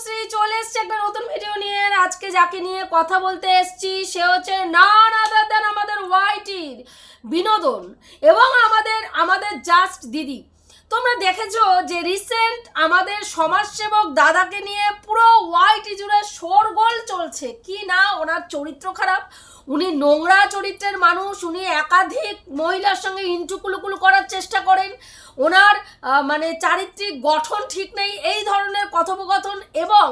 তনুশ্রী চলে এসছে একটা নতুন ভিডিও নিয়ে। আজকে যাকে নিয়ে কথা বলতে এসছি, সে হচ্ছে নন আদার দেন আমাদের ওয়াইটির বিনোদন এবং আমাদের আমাদের জাস্ট দিদি। তোমরা দেখেছ যে রিসেন্ট আমাদের সমাজসেবক দাদাকে নিয়ে পুরো ওয়াইটি জুড়ে শোরগোল চলছে। কি না ওনার চরিত্র খারাপ? উনি নোংরা চরিত্রের মানুষ, উনি একাধিক মহিলার সঙ্গে ইন্টুকুলুকুলু করার চেষ্টা করেন। ওনার মানে চারিত্রিক গঠন ঠিক নেই, এই ধরনের কথোপকথন এবং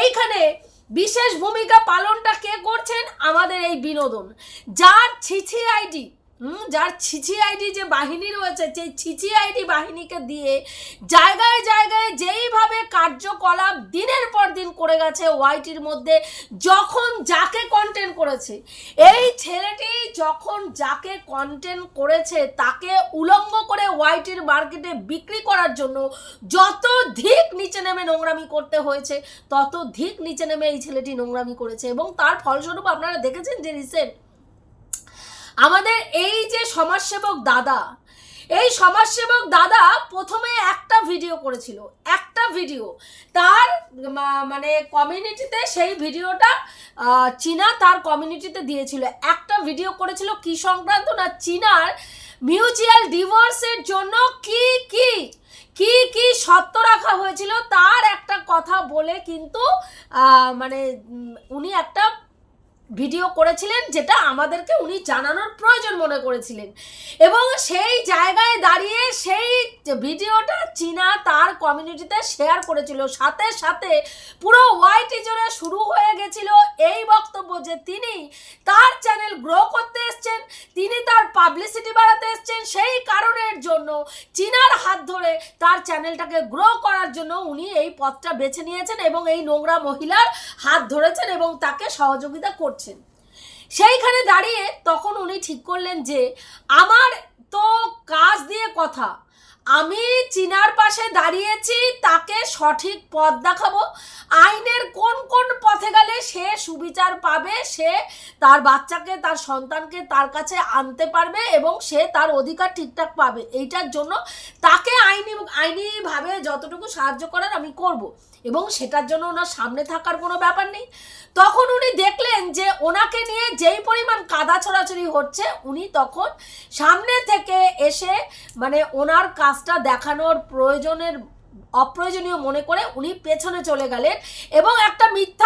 এইখানে বিশেষ ভূমিকা পালনটা কে করছেন? আমাদের এই বিনোদন। যার ছিছি আইডি হুম, যার ছিছি আইডি যে বাহিনী রয়েছে, সেই ছিছি আইডি বাহিনীকে দিয়ে জায়গায় জায়গায় যেইভাবে কার্যকলাপ দিনের পর দিন করে গেছে ওয়াইটির মধ্যে, যখন যাকে কন্টেন্ট করেছে, এই ছেলেটি যখন যাকে কন্টেন্ট করেছে, তাকে উলঙ্গ করে ওয়াইটির মার্কেটে বিক্রি করার জন্য যত ধিক নিচে নেমে নোংরামি করতে হয়েছে, তত ধিক নিচে নেমে এই ছেলেটি নোংরামি করেছে এবং তার ফলস্বরূপ আপনারা দেখেছেন যে রিসেন্ট আমাদের এই যে সমাজসেবক দাদা, এই সমাজসেবক দাদা প্রথমে একটা ভিডিও করেছিল, একটা ভিডিও তার মানে কমিউনিটিতে সেই ভিডিওটা চীনা তার কমিউনিটিতে দিয়েছিল। একটা ভিডিও করেছিল কি সংক্রান্ত না চীনার মিউচুয়াল ডিভোর্সের জন্য কি কি কি কি সত্য রাখা হয়েছিল, তার একটা কথা বলে কিন্তু মানে উনি একটা ভিডিও করেছিলেন যেটা আমাদেরকে উনি জানানোর প্রয়োজন মনে করেছিলেন। এবং সেই জায়গায় দাঁড়িয়ে ভিডিওটা চীনা তার কমিউনিটিতে শেয়ার করেছিল। সাথে সাথে পুরো ওয়াইটি জুড়ে শুরু হয়ে গেছিল এই বক্তব্য যে তিনি তার চ্যানেল গ্রো করতে এসছেন, তিনি তার পাবলিসিটি বাড়াতে এসছেন। সেই কারণের জন্য চীনার হাত ধরে তার চ্যানেলটাকে গ্রো করার জন্য উনি এই পথটা বেছে নিয়েছেন এবং এই নোংরা মহিলার হাত ধরেছেন এবং তাকে সহযোগিতা করছেন। সেইখানে দাঁড়িয়ে তখন উনি ঠিক করলেন যে, আমার তো কাজ দিয়ে কথা আমি চিনার পাশে দাঁড়িয়েছি, তাকে সঠিক পথ দেখাবো। আইনের কোন কোন পথে গেলে সে সুবিচার পাবে, সে তার বাচ্চাকে, তার সন্তানকে তার কাছে আনতে পারবে এবং সে তার অধিকার ঠিকঠাক পাবে। এইটার জন্য তাকে আইনি আইনিভাবে যতটুকু সাহায্য করার আমি করব। এবং সেটার জন্য ওনার সামনে থাকার কোনো ব্যাপার নেই। তখন উনি দেখলেন যে ওনাকে নিয়ে যেই পরিমাণ কাদা ছড়াছড়ি হচ্ছে, উনি তখন সামনে থেকে এসে মানে ওনার কাজটা দেখানোর প্রয়োজনের অপ্রয়োজনীয় মনে করে উনি পেছনে চলে গেলেন এবং একটা নিয়ে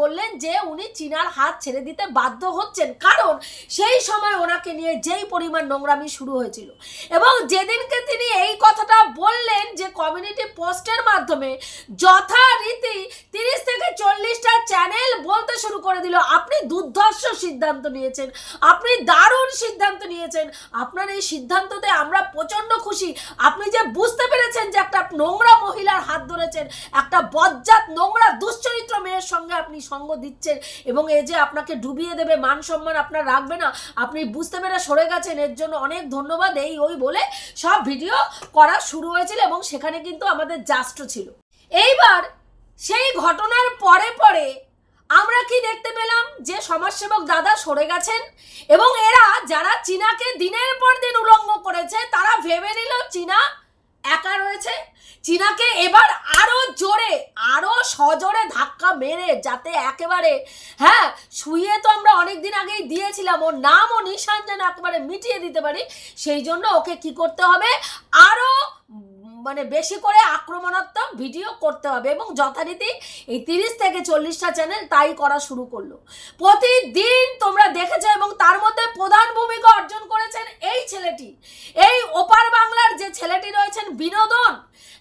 বললেন যে উনি চীনার হাত ছেড়ে দিতে বাধ্য হচ্ছেন। কারণ সেই সময় ওনাকে নিয়ে যেই পরিমাণ নোংরামি শুরু হয়েছিল। এবং যেদিনকে তিনি এই কথাটা বললেন যে কমিউনিটি পোস্টের মাধ্যমে যথারীতি তিরিশ থেকে চল্লিশটা চ্যানেল বলতে শুরু করে দিল, আপনি দুর্ধর্ষ সিদ্ধান্ত নিয়েছেন, আপনি দারুণ সিদ্ধান্ত নিয়েছেন, আপনার এই সিদ্ধান্ততে আমরা প্রচণ্ড খুশি। আপনি যে বুঝতে পেরেছেন যে একটা নোংরা মহিলার হাত ধরেছেন, একটা বজ্জাত নোংরা দুশ্চরিত্র মেয়ের সঙ্গে আপনি সঙ্গ দিচ্ছেন এবং এ যে আপনাকে ডুবিয়ে দেবে, মান সম্মান আপনার রাখবে না, আপনি বুঝতে পেরে সরে গেছেন, এর জন্য অনেক ধন্যবাদ। এই ওই বলে সব ভিডিও করা শুরু হয়েছিল এবং সেখানে কিন্তু আমাদের জাস্টও ছিল। এইবার সেই ঘটনার পরে পরে আমরা কি দেখতে পেলাম? যে সমাজসেবক দাদা সরে গেছেন এবং এরা যারা চীনাকে দিনের পর দিন উলঙ্গ করেছে, তারা ভেবে নিল চীনা একা রয়েছে। চীনাকে এবার আরও জোরে, আরও সজোরে ধাক্কা মেরে যাতে একেবারে হ্যাঁ শুয়ে তো আমরা অনেক দিন আগেই দিয়েছিলাম, ওর নাম ও নিশান যেন একেবারে মিটিয়ে দিতে পারি, সেই জন্য ওকে কি করতে হবে? আরও মানে বেশি করে আক্রমণাত্মক ভিডিও করতে হবে এবং যথারীতি এই তিরিশ থেকে চল্লিশটা চ্যানেল তাই করা শুরু করল। প্রতিদিন তোমরা দেখেছ এবং তার মধ্যে প্রধান ভূমিকা অর্জন করেছেন এই ছেলেটি। এই ওপার বাংলার যে ছেলেটি রয়েছেন বিনোদন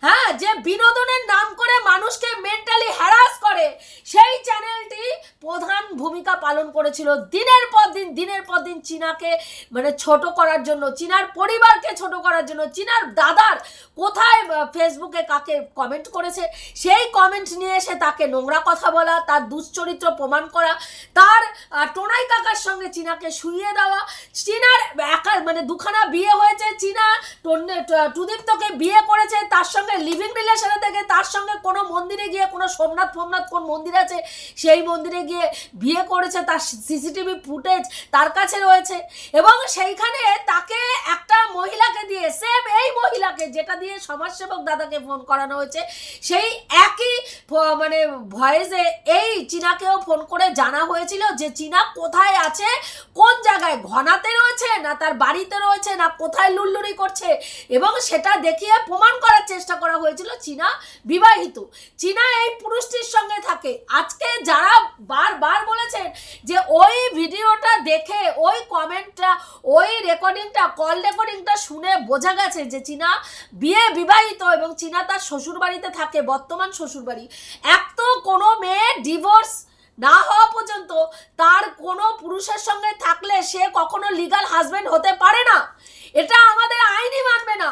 হ্যাঁ যে বিনোদনের নাম করে মানুষকে মেন্টালি হ্যারাস করে, সেই চ্যানেলটি প্রধান ভূমিকা পালন করেছিল। দিনের পর দিন, দিনের পর দিন চীনাকে মানে ছোট করার জন্য, চীনার পরিবারকে ছোট করার জন্য, চীনার দাদার কোথায় আহ, ফেসবুকে কাকে কমেন্ট করেছে সেই কমেন্ট নিয়ে এসে তাকে নোংরা কথা বলা তার দুশ্চরিত্র প্রমাণ করা তার টোনাই কাকার সঙ্গে চীনাকে শুইয়ে দেওয়া চীনার একা মানে দুখানা বিয়ে হয়েছে চীনা টুদীপ্তকে বিয়ে করেছে তার সঙ্গে লিভিং রিলেশনে থেকে তার সঙ্গে কোনো মন্দিরে গিয়ে কোনো সোমনাথ ফোমনাথ কোন মন্দির আছে সেই মন্দিরে গিয়ে বিয়ে করেছে তার সিসিটিভি ফুটেজ তার কাছে রয়েছে এবং সেইখানে তাকে একটা মহিলাকে দিয়ে সেম এই মহিলাকে যেটা দিয়ে সমাজসেবক দাদাকে ফোন করানো হয়েছে। সেই একই মানে ভয়েসে এই চীনাকেও ফোন করে জানা হয়েছিল যে চীনা কোথায় আছে, কোন জায়গায়, ঘনাতে রয়েছে না তার বাড়িতে রয়েছে না কোথায় লুল্লুরি করছে? এবং সেটা দেখিয়ে প্রমাণ করার চেষ্টা করা হয়েছিল চীনা বিবাহিত। চীনা এই পুরুষটির সঙ্গে থাকে। আজকে যারা বারবার বলেছেন যে ওই ভিডিওটা দেখে, ওই কমেন্টটা ওই রেকর্ডিংটা কল রেকর্ডিংটা শুনে বোঝা গেছে যে চীনা বিয়ে বিবাহিত এবং চীনা তার শ্বশুর বাড়িতে থাকে, বর্তমান শ্বশুর বাড়ি এক তো কোনো মেয়ে ডিভোর্স না হওয়া পর্যন্ত তার কোনো পুরুষের সঙ্গে থাকলে সে কখনো লিগাল হাজবেন্ড হতে পারে না। এটা আমাদের আইনি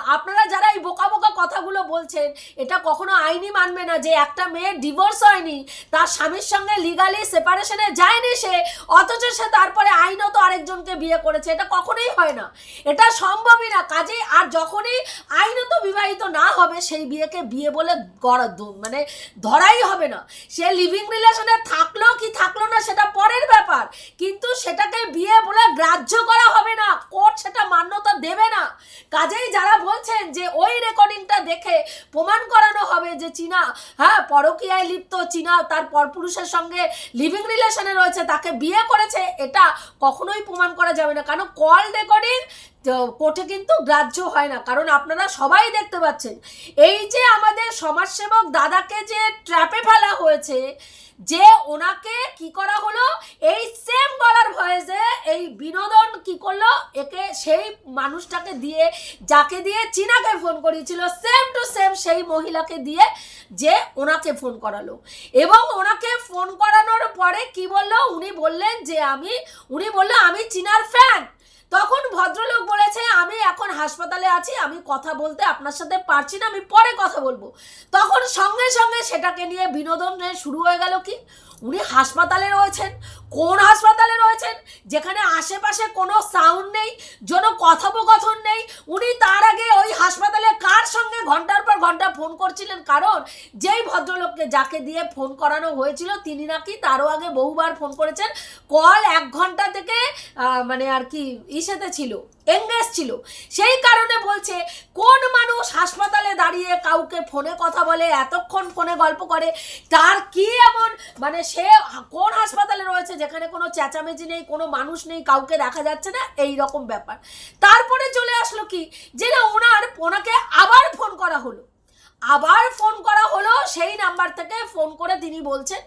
আপনারা যারা এই বোকা বোকা কথাগুলো বলছেন, এটা কখনো আইনি মানবে না যে একটা মেয়ের ডিভোর্স হয়নি, তার স্বামীর সঙ্গে লিগালি সেপারেশনে যায়নি সে, অথচ সে তারপরে আইনত আরেকজনকে বিয়ে করেছে। এটা কখনোই হয় না। এটা সম্ভবই না। কাজেই আর যখনই আইনত বিবাহিত না হবে, সেই বিয়েকে বিয়ে বলে গড়া- মানে ধরাই হবে না। সে লিভিং রিলেশনে থাকল কি থাকল না, সেটা পরের ব্যাপার। কিন্তু সেটাকে বিয়ে বলে গ্রাহ্য করা হবে না কোর্ট সেটা মান্যতা দেবে না কাজেই যারা বলছেন যে ওই রেকর্ডিংটা দেখে প্রমাণ করানো হবে যে চীনা হ্যাঁ পরকীয়ায় লিপ্ত চীনা, তার পরপুরুষের সঙ্গে লিভিং রিলেশনে রয়েছে, তাকে বিয়ে করেছে, এটা কখনোই প্রমাণ করা যাবে না। কারণ কল রেকর্ডিং কোর্টে কিন্তু গ্রাহ্য হয় না। কারণ আপনারা সবাই দেখতে পাচ্ছেন। এই যে আমাদের সমাজসেবক দাদাকে যে ট্র্যাপে ফেলা হয়েছে, যে ওনাকে কি করা হলো? এই সেম গলার ভয়েসে এই বিনোদন কি করল? একে সেই মানুষটাকে দিয়ে, যাকে দিয়ে চীনাকে ফোন করিয়েছিল সেম টু সেম সেই মহিলাকে দিয়ে যে ওনাকে ফোন করালো। এবং ওনাকে ফোন করানোর পরে কি বলল? উনি বললেন যে আমি, উনি বলল, আমি চীনার ফ্যান তখন ভদ্রলোক বলেছে, আমি এখন হাসপাতালে আছি, আমি কথা বলতে আপনার সাথে পারছি না, আমি পরে কথা বলব। তখন সঙ্গে সঙ্গে সেটাকে নিয়ে বিনোদন শুরু হয়ে গেল কি? উনি হাসপাতালে রয়েছেন, কোন হাসপাতালে রয়েছেন, যেখানে আশেপাশে কোনো সাউন্ড নেই, যেন কথোপকথন নেই। উনি তার আগে ওই হাসপাতালে কার সঙ্গে ঘণ্টার পর ঘণ্টা ফোন করছিলেন? কারণ যেই ভদ্রলোককে যাকে দিয়ে ফোন করানো হয়েছিল, তিনি নাকি তারও আগে বহুবার ফোন করেছেন। কল এক ঘণ্টা থেকে মানে আর কি ইসেতে ছিল। এঙ্গেজ ছিল। সেই কারণে বলছে, কোন মানুষ হাসপাতালে দাঁড়িয়ে কাউকে ফোনে কথা বলে, এতক্ষণ ফোনে গল্প করে, তার কি এমন মানে সে কোন হাসপাতালে রয়েছে, যেখানে কোনো চেঁচামেচি নেই, কোনো মানুষ নেই, কাউকে দেখা যাচ্ছে না, এই রকম ব্যাপার। তারপরে চলে আসলো কি, যে না ওনার ওনাকে আবার ফোন করা হলো। আবার ফোন করা হলো, সেই নাম্বার থেকে ফোন করে তিনি বলছেন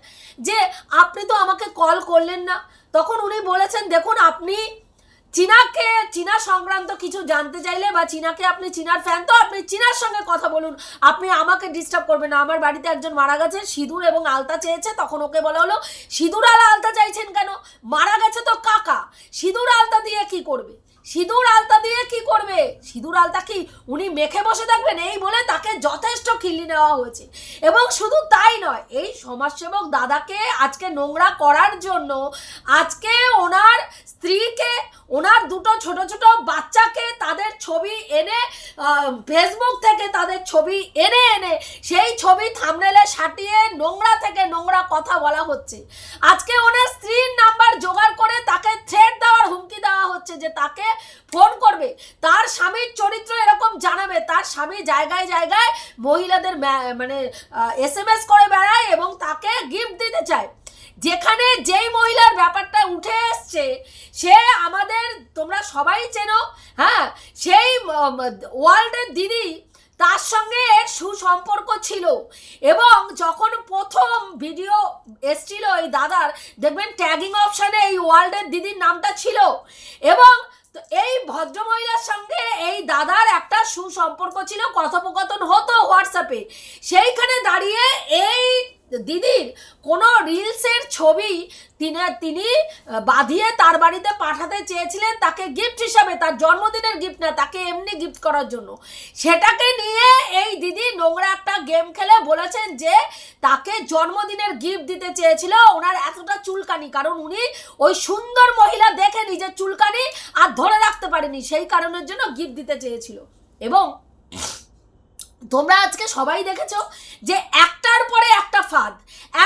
যে, আপনি তো আমাকে কল করলেন না। তখন উনি বলেছেন, দেখুন, আপনি চীনাকে, চীনা সংক্রান্ত কিছু জানতে চাইলে বা চীনাকে আপনি চীনার ফ্যান তো আপনি চীনার সঙ্গে কথা বলুন। আপনি আমাকে ডিস্টার্ব করবেন না। আমার বাড়িতে একজন মারা গেছে, সিঁদুর এবং আলতা চেয়েছে, তখন ওকে বলা হলো, সিঁদুর আর আলতা চাইছেন কেন? মারা গেছে তো কাকা। সিঁদুর আলতা দিয়ে কি করবে? সিঁদুর আলতা দিয়ে কি করবে? সিঁদুর আলতা কি উনি মেখে বসে থাকবেন? এই বলে তাকে যথেষ্ট খিল্লি নেওয়া হয়েছে। এবং শুধু তাই নয়, এই সমাজসেবক দাদাকে আজকে নোংরা করার জন্য, আজকে ওনার স্ত্রীকে ওনার দুটো ছোট ছোট বাচ্চাকে তাদের ছবি এনে ফেসবুক থেকে তাদের ছবি এনে এনে সেই ছবি থামনেলে সাটিয়ে নোংরা থেকে নোংরা কথা বলা হচ্ছে। আজকে ওনার স্ত্রীর নাম্বার জোগাড় করে তাকে থ্রেট দেওয়ার হুমকি দেওয়া হচ্ছে যে তাকে ফোন করবে। তার স্বামীর চরিত্র এরকম জানাবে। তার স্বামী জায়গায় জায়গায় মহিলাদের মানে এস এম এস করে বেড়ায় এবং তাকে গিফট দিতে চায়। যেখানে যেই মহিলার ব্যাপারটা উঠে এসছে, সে আমাদের, তোমরা সবাই চেনো হ্যাঁ সেই ওয়ার্ল্ডের দিদি তার সঙ্গে এর সুসম্পর্ক ছিল। এবং যখন প্রথম ভিডিও এসছিল এই দাদার, দেখবেন ট্যাগিং অপশানে এই ওয়ার্ল্ডের দিদির নামটা ছিল। এবং তো এই ভদ্রমহিলার সঙ্গে এই দাদার একটা সুসম্পর্ক ছিল, কথোপকথন হতো হোয়াটসঅ্যাপে। সেইখানে দাঁড়িয়ে এই দিদির কোনো রিলসের ছবি তিনি তিনি বাঁধিয়ে তার বাড়িতে পাঠাতে চেয়েছিলেন তাকে গিফট হিসাবে, তার জন্মদিনের গিফট না, তাকে এমনি গিফট করার জন্য। সেটাকে নিয়ে এই দিদি নোংরা একটা গেম খেলে বলেছেন যে, তাকে জন্মদিনের গিফট দিতে চেয়েছিল ওনার এতটা চুলকানি, কারণ উনি ওই সুন্দর মহিলা দেখে নিজের চুলকানি আর ধরে রাখতে পারেনি, সেই কারণের জন্য গিফট দিতে চেয়েছিল। এবং তোমরা আজকে সবাই দেখেছ যে একটার পরে একটা ফাঁদ,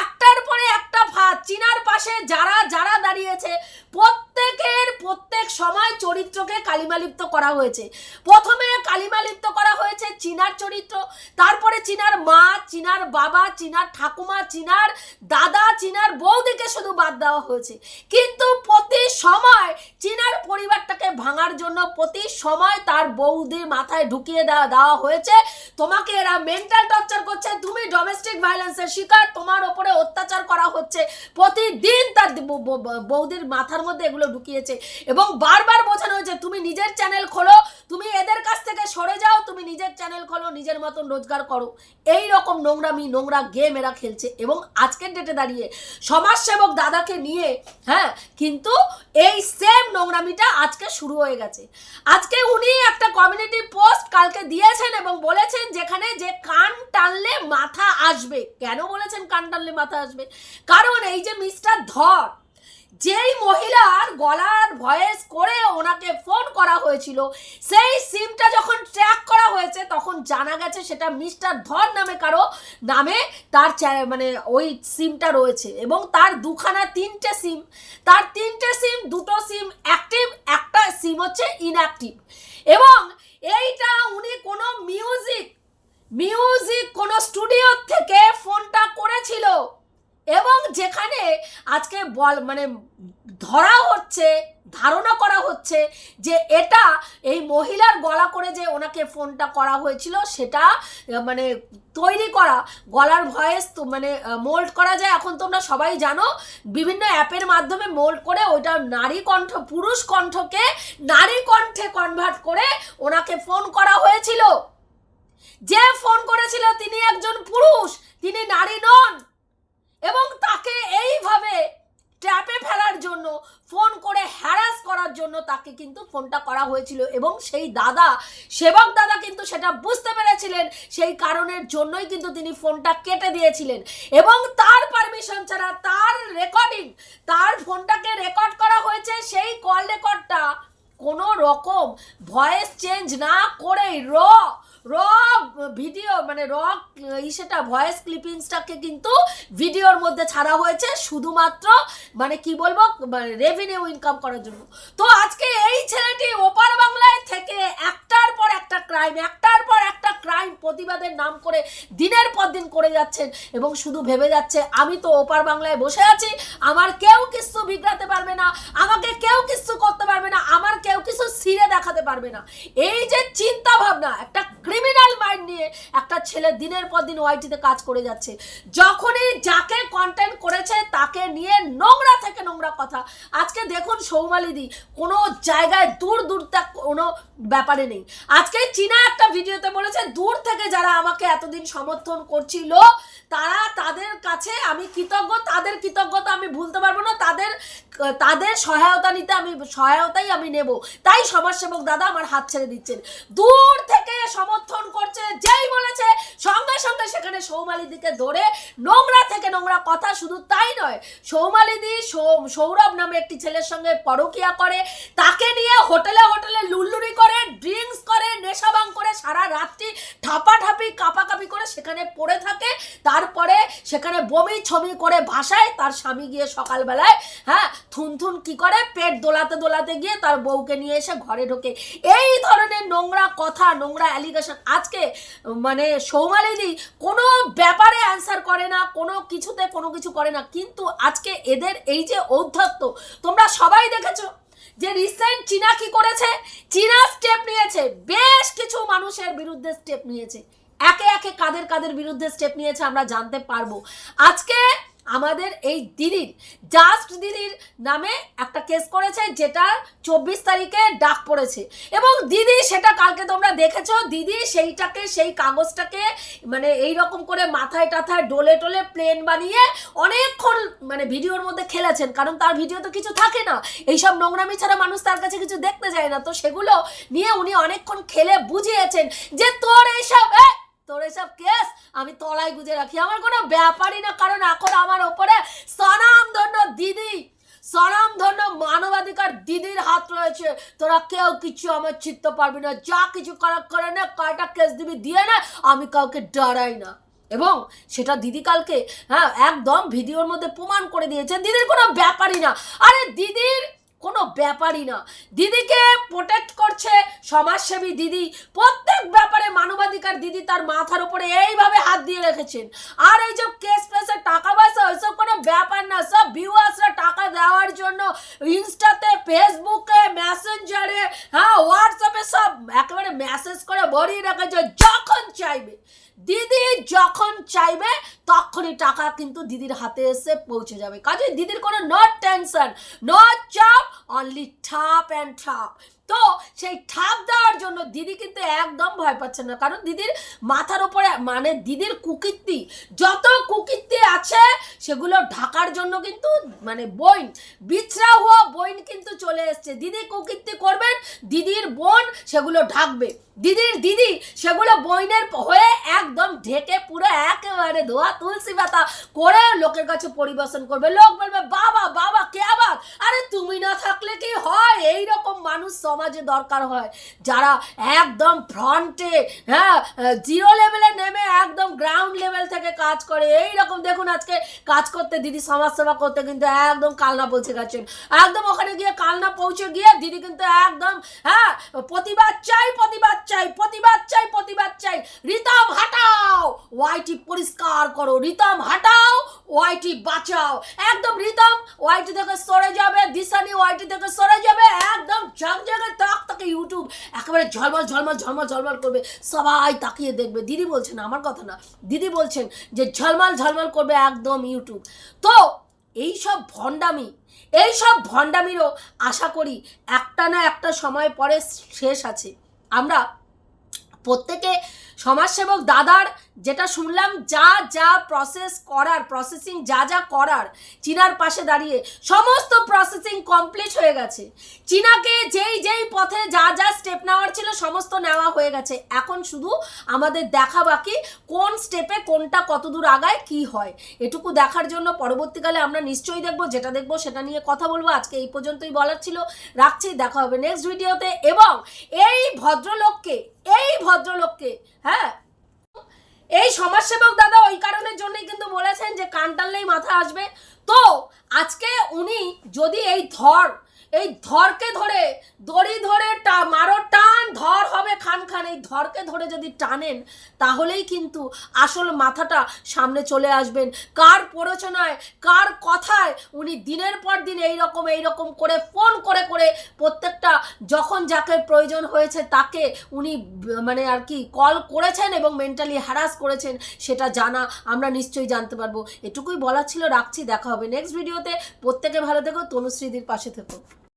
একটার পরে একটা ফাঁদ, চীনার পাশে যারা যারা দাঁড়িয়েছে প্রত্যেকের, প্রত্যেক সময় চরিত্রকে কালিমালিপ্ত করা হয়েছে। প্রথমে কালিমালিপ্ত করা হয়েছে চিনার চরিত্র, তারপরে চিনার মা, চিনার বাবা, চিনার ঠাকুমা, চিনার দাদা, চিনার বৌদিকে শুধু বাদ দেওয়া হয়েছে। কিন্তু প্রতি সময় চিনার পরিবারটাকে ভাঙার জন্য প্রতি সময় তার বৌদির মাথায় ঢুকিয়ে দেওয়া দেওয়া হয়েছে। তোমাকে এরা মেন্টাল টর্চার করছে, তুমি ডোমেস্টিক ভায়োলেন্সের শিকার, তোমার ওপরে অত্যাচার করা হচ্ছে। প্রতিদিন তার বৌদির মাথার মধ্যে এগুলো ঢুকিয়েছে। এবং বারবার বোঝানো হয়েছে, তুমি নিজের চ্যানেল খোলো, তুমি এদের কাছ থেকে সরে যাও, তুমি নিজের চ্যানেল খোলো, নিজের মতন রোজগার করো। এই রকম নোংরামি, নোংরা গেম এরা খেলছে। এবং আজকের ডেটে দাঁড়িয়ে সমাজসেবক দাদাকে নিয়ে হ্যাঁ কিন্তু এই সেম নোংরামিটা আজকে শুরু হয়ে গেছে। আজকে উনি একটা কমিউনিটি পোস্ট কালকে দিয়েছেন এবং বলেছেন যেখানে যে কান টানলে মাথা আসবে। কেন বলেছেন কান টানলে মাথা আসবে? কারণ এই যে মিস্টার ধর যেই মহিলার গলার ভয়েস করে ওনাকে ফোন করা হয়েছিল, সেই সিমটা যখন ট্র্যাক করা হয়েছে, তখন জানা গেছে সেটা মিস্টার ধর নামে কারও নামে তার মানে ওই সিমটা রয়েছে। এবং তার দুখানা তিনটে সিম, তার তিনটে সিম, দুটো সিম অ্যাক্টিভ একটা সিম হচ্ছে ইনঅ্যাক্টিভ এবং এইটা উনি কোনো মিউজিক মিউজিক কোনো স্টুডিও থেকে ফোনটা করেছিল। এবং যেখানে আজকে বল মানে ধরা হচ্ছে, ধারণা করা হচ্ছে যে এটা এই মহিলার গলা করে যে ওনাকে ফোনটা করা হয়েছিল, সেটা মানে তৈরি করা, গলার ভয়েস তো মানে মোল্ড করা যায়। এখন তোমরা সবাই জানো, বিভিন্ন অ্যাপের মাধ্যমে মোল্ড করে ওইটা নারী কণ্ঠ, পুরুষ কণ্ঠকে নারী কণ্ঠে কনভার্ট করে ওনাকে ফোন করা হয়েছিল। যে ফোন করেছিল তিনি একজন পুরুষ, তিনি নারী নন। এবং তাকে এইভাবে ট্র্যাপে ফেলার জন্য ফোন করে হ্যারাস করার জন্য তাকে কিন্তু ফোনটা করা হয়েছিল এবং সেই দাদা, সেবক দাদা কিন্তু সেটা বুঝতে পেরেছিলেন। সেই কারণের জন্যই কিন্তু তিনি ফোনটা কেটে দিয়েছিলেন। এবং তার পারমিশন ছাড়া তার রেকর্ডিং তার ফোনটাকে রেকর্ড করা হয়েছে। সেই কল রেকর্ডটা কোনো রকম ভয়েস চেঞ্জ না করেই র র ভিডিও মানে র সেটা ভয়েস ক্লিপিংসটাকে কিন্তু ভিডিওর মধ্যে ছাড়া হয়েছে শুধুমাত্র মানে কি বলব রেভিনিউ ইনকাম করার জন্য। তো আজকে এই ছেলেটি ওপার বাংলায় থেকে একটার পর একটা ক্রাইম একটার পর একটা ক্রাইম প্রতিবাদের নাম করে দিনের পর দিন করে যাচ্ছেন এবং শুধু ভেবে যাচ্ছে, আমি তো ওপার বাংলায় বসে আছি, আমার কেউ কিছু বিগড়াতে পারবে না, আমাকে কেউ কিছু করতে পারবে না, আমার কেউ কিছু ছিঁড়ে দেখাতে পারবে না। এই যে চিন্তা ভাবনা একটা ক্রিমিনাল মাইন্ড নিয়ে একটা ছেলে দিনের পর দিন ওয়াইটিতে কাজ করে যাচ্ছে। যখনই যাকে কন্টেন্ট করেছে, তাকে নিয়ে নোংরা থেকে নোংরা কথা। আজকে দেখুন সৌমালিদি, কোনো জায়গায় দূর দূর তক কোনো ব্যাপারে নেই। আজকে চীনা একটা ভিডিওতে বলেছে, দূর থেকে যারা আমাকে এতদিন সমর্থন করছিল, তারা তাদের কাছে আমি কৃতজ্ঞ, তাদের কৃতজ্ঞতা আমি ভুলতে পারব না, তাদের তাদের সহায়তা নিতে আমি, সহায়তাই আমি নেব। তাই সমাজসেবক দাদা আমার হাত ছেড়ে দিচ্ছেন। দূর থেকে সমর্থন করছে, যেই বলেছে, সঙ্গে সঙ্গে সেখানে সৌমালিদিকে ধরে নোংরা থেকে নোংরা কথা শুধু তাই নয়, সৌমালিদি সৌরভ নামে একটি ছেলের সঙ্গে পরকিয়া করে, তাকে নিয়ে হোটেলে হোটেলে লুল্লুরি করে ড্রিঙ্কস করে নেশাবাং করে সারা রাত্রি ঠাপাঠাপি কাপাকাপি করে সেখানে পড়ে থাকে। তারপরে সেখানে বমি ছমি করে ভাসায় তার স্বামী গিয়ে সকালবেলায় হ্যাঁ থুন থুন কি করে? পেট দোলাতে দোলাতে গিয়ে তার বউকে নিয়ে এসে ঘরে ঢোকে। এই ধরনের নোংরা কথা, নোংরা অ্যালিগেশন আজকে মানে সৌমালিদি কোনো ব্যাপারে অ্যান্সার করে না, কোনো কিছুতে কোনো কিছু করে না। কিন্তু আজকে এদের এই যে ঔদ্ধত্য, তোমরা সবাই দেখেছ? যে রিসেন্ট চীনা কি করেছে? চীনা স্টেপ নিয়েছে। বেশ কিছু মানুষের বিরুদ্ধে স্টেপ নিয়েছে। একে একে কাদের কাদের বিরুদ্ধে স্টেপ নিয়েছে আমরা জানতে পারব। আজকে আমাদের এই দিদির জাস্ট দিদির নামে একটা কেস করেছে যেটা চব্বিশ তারিখে ডাক পড়েছে। এবং দিদি সেটা কালকে তোমরা দেখেছ, দিদি সেইটাকে, সেই কাগজটাকে মানে এই রকম করে মাথায় টাথায় ডোলে টোলে প্লেন বানিয়ে অনেকক্ষণ মানে ভিডিওর মধ্যে খেলেছেন, কারণ তার ভিডিও তো কিছু থাকে না। এইসব নোংরামি ছাড়া মানুষ তার কাছে কিছু দেখতে যায় না। তো সেগুলো নিয়ে উনি অনেকক্ষণ খেলে বুঝিয়েছেন যে তোর এইসব তোর এসব কেস আমি তলায় গুজে রাখি। আমার কোনো ব্যাপারই না, কারণ এখন আমার ওপরে সনাম ধন্য দিদি সনাম ধন্য মানবাধিকার দিদির হাত রয়েছে। তোরা কেউ কিছু আমার চিনতে পারবি না, যা কিছু করার করে না কয়টা কেস দিবি, দিয়ে না, আমি কাউকে ডরাই না। এবং সেটা দিদি কালকে হ্যাঁ একদম ভিডিওর মধ্যে প্রমাণ করে দিয়েছে। দিদির কোনো ব্যাপারই না। আরে দিদির কোনো ব্যাপারই না। দিদিকে প্রোটেক্ট করছে সমাজসেবী দিদি। প্রত্যেক ব্যাপারে মানবাধিকার দিদি তার মাথার উপরে এইভাবে হাত দিয়ে রেখেছেন। আর এই যে কেস ফেসে টাকা পয়সা, ওইসব কোনো ব্যাপার না, সব ভিউ টাকা দেওয়ার জন্য ইনস্টাতে, ফেসবুকে, মেসেঞ্জারে হ্যাঁ হোয়াটসঅ্যাপে সব একেবারে মেসেজ করে ভরিয়ে রেখেছে, যখন চাইবে। দিদি যখন চাইবে, তখনই টাকা কিন্তু দিদির হাতে এসে পৌঁছে যাবে। কাজে দিদির কোনো নট টেনশন নট চাপ অনলি ঠাপ অ্যান্ড ঠাপ তো সেই ঠাপ দেওয়ার জন্য দিদি কিন্তু একদম ভয় পাচ্ছে না। কারণ দিদির মাথার উপরে মানে দিদির কুকীর্তি, যত কুকীর্তি আছে সেগুলো ঢাকার জন্য কিন্তু মানে বইন বিছরা হওয়া বইন কিন্তু চলে এসছে। দিদি কুকীর্তি করবেন, দিদির বোন সেগুলো ঢাকবে। দিদির দিদি সেগুলো বইনের হয়ে একদম ঢেকে পুরো একেবারে ধোয়া তুলসী পাতা করে লোকের কাছে পরিবেশন করবে। লোক বলবে, বাবা বাবা, কে আবার? আরে তুমি না থাকলে কি হয়? এই রকম মানুষ সমাজে দরকার হয়। যারা একদম ফ্রন্টে হ্যাঁ জিরো লেভেলে নেমে একদম গ্রাউন্ড লেভেল থেকে কাজ করে এই রকম দেখুন আজকে কাজ করতে দিদি সমাজসেবা করতে কিন্তু একদম কালনা পৌঁছে গেছেন। একদম ওখানে গিয়ে কালনা পৌঁছে গিয়ে দিদি কিন্তু একদম হ্যাঁ প্রতিবাদ চাই প্রতিবাদ চাই প্রতিবাদ চাই প্রতিবাদ চাই। রিতম, হাটাও! ওয়াইটি পরিষ্কার করো, রিতম, হাটাও! ওয়াইটি বাঁচাও। একদম রিতম ওয়াইটি থেকে সরে যাবে দিশানি ওয়াইটি থেকে সরে যাবে, একদম জায়গায় তাক তাকে ইউটিউব একেবারে ঝলমল ঝলমল ঝলমল ঝলমল করবে। সবাই তাকিয়ে দেখবে। দিদি বলছেন, আমার কথা না, দিদি বলছেন যে ঝলমল ঝলমল করবে একদম ইউটিউব তো এই সব ভণ্ডামি, এই সব ভণ্ডামিরও আশা করি একটা না একটা সময় পরে শেষ আছে। আমরা প্রত্যেকে সমাজসেবক দাদার যেটা শুনলাম, যা যা প্রসেস করার প্রসেসিং যা যা করার, চীনার পাশে দাঁড়িয়ে সমস্ত প্রসেসিং কমপ্লিট হয়ে গেছে। চীনাকে যেই যেই পথে যা যা স্টেপ নেওয়ার ছিল সমস্ত নেওয়া হয়ে গেছে। এখন শুধু আমাদের দেখা বাকি, কোন স্টেপে কোনটা কতদূর আগায়, কি হয়। এটুকু দেখার জন্য পরবর্তীকালে আমরা নিশ্চয়ই দেখব, যেটা দেখব সেটা নিয়ে কথা বলব। আজকে এই পর্যন্তই বলার ছিল। রাখছি, দেখা হবে নেক্সট ভিডিওতে এবং এই ভদ্রলোককে এই ভদ্রলোককে হ্যাঁ। এই সমাজসেবক দাদা ওই কারণের জন্যই কিন্তু বলেছেন যে কান টানলেই মাথা আসবে। তো আজকে উনি যদি এই ধর এই ধরকে ধরে, দড়ি ধরে টা, মারো টান, ধর হবে খান খান। এই ধরকে ধরে যদি টানেন, তাহলেই কিন্তু আসল মাথাটা সামনে চলে আসবেন। কার প্ররোচনায়, কার কথায় উনি দিনের পর দিন এই রকম এই রকম করে, ফোন করে করে প্রত্যেকটা যখন যাকে প্রয়োজন হয়েছে তাকে উনি মানে আর কি, কল করেছেন এবং মেন্টালি হ্যারাস করেছেন, সেটা জানা আমরা নিশ্চয়ই জানতে পারব। এটুকুই বলার ছিল, রাখছি, দেখা হবে নেক্সট ভিডিওতে প্রত্যেকে ভালো থেকো, তনুশ্রীদির পাশে থেকো।